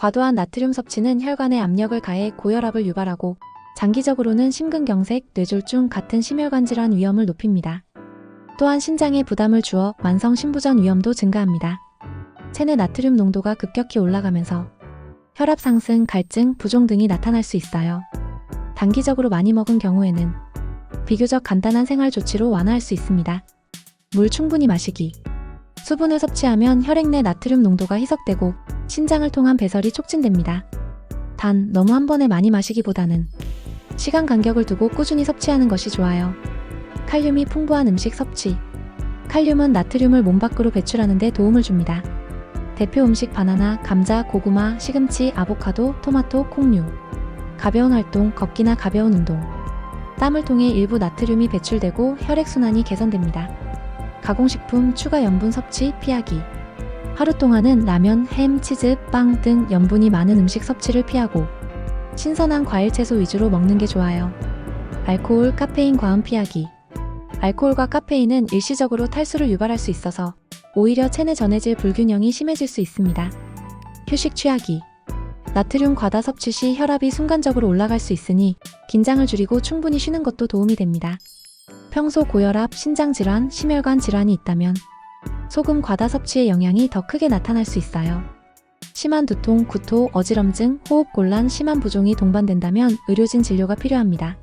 과도한 나트륨 섭취는 혈관에 압력을 가해 고혈압을 유발하고 장기적으로는 심근경색, 뇌졸중 같은 심혈관 질환 위험을 높입니다. 또한 신장에 부담을 주어 만성 신부전 위험도 증가합니다. 체내 나트륨 농도가 급격히 올라가면서 혈압 상승, 갈증, 부종 등이 나타날 수 있어요. 단기적으로 많이 먹은 경우에는 비교적 간단한 생활 조치로 완화할 수 있습니다. 물 충분히 마시기. 수분을 섭취하면 혈액 내 나트륨 농도가 희석되고 신장을 통한 배설이 촉진됩니다. 단, 너무 한 번에 많이 마시기보다는 시간 간격을 두고 꾸준히 섭취하는 것이 좋아요. 칼륨이 풍부한 음식 섭취. 칼륨은 나트륨을 몸 밖으로 배출하는 데 도움을 줍니다. 대표 음식 바나나, 감자, 고구마, 시금치, 아보카도, 토마토, 콩류. 가벼운 활동, 걷기나 가벼운 운동. 땀을 통해 일부 나트륨이 배출되고 혈액순환이 개선됩니다. 가공식품, 추가 염분 섭취 피하기. 하루 동안은 라면, 햄, 치즈, 빵 등 염분이 많은 음식 섭취를 피하고 신선한 과일 채소 위주로 먹는 게 좋아요. 알코올, 카페인 과음 피하기. 알코올과 카페인은 일시적으로 탈수를 유발할 수 있어서 오히려 체내 전해질 불균형이 심해질 수 있습니다. 휴식 취하기. 나트륨 과다 섭취 시 혈압이 순간적으로 올라갈 수 있으니 긴장을 줄이고 충분히 쉬는 것도 도움이 됩니다. 평소 고혈압, 신장질환, 심혈관 질환이 있다면 소금 과다 섭취의 영향이 더 크게 나타날 수 있어요. 심한 두통, 구토, 어지럼증, 호흡곤란, 심한 부종이 동반된다면 의료진 진료가 필요합니다.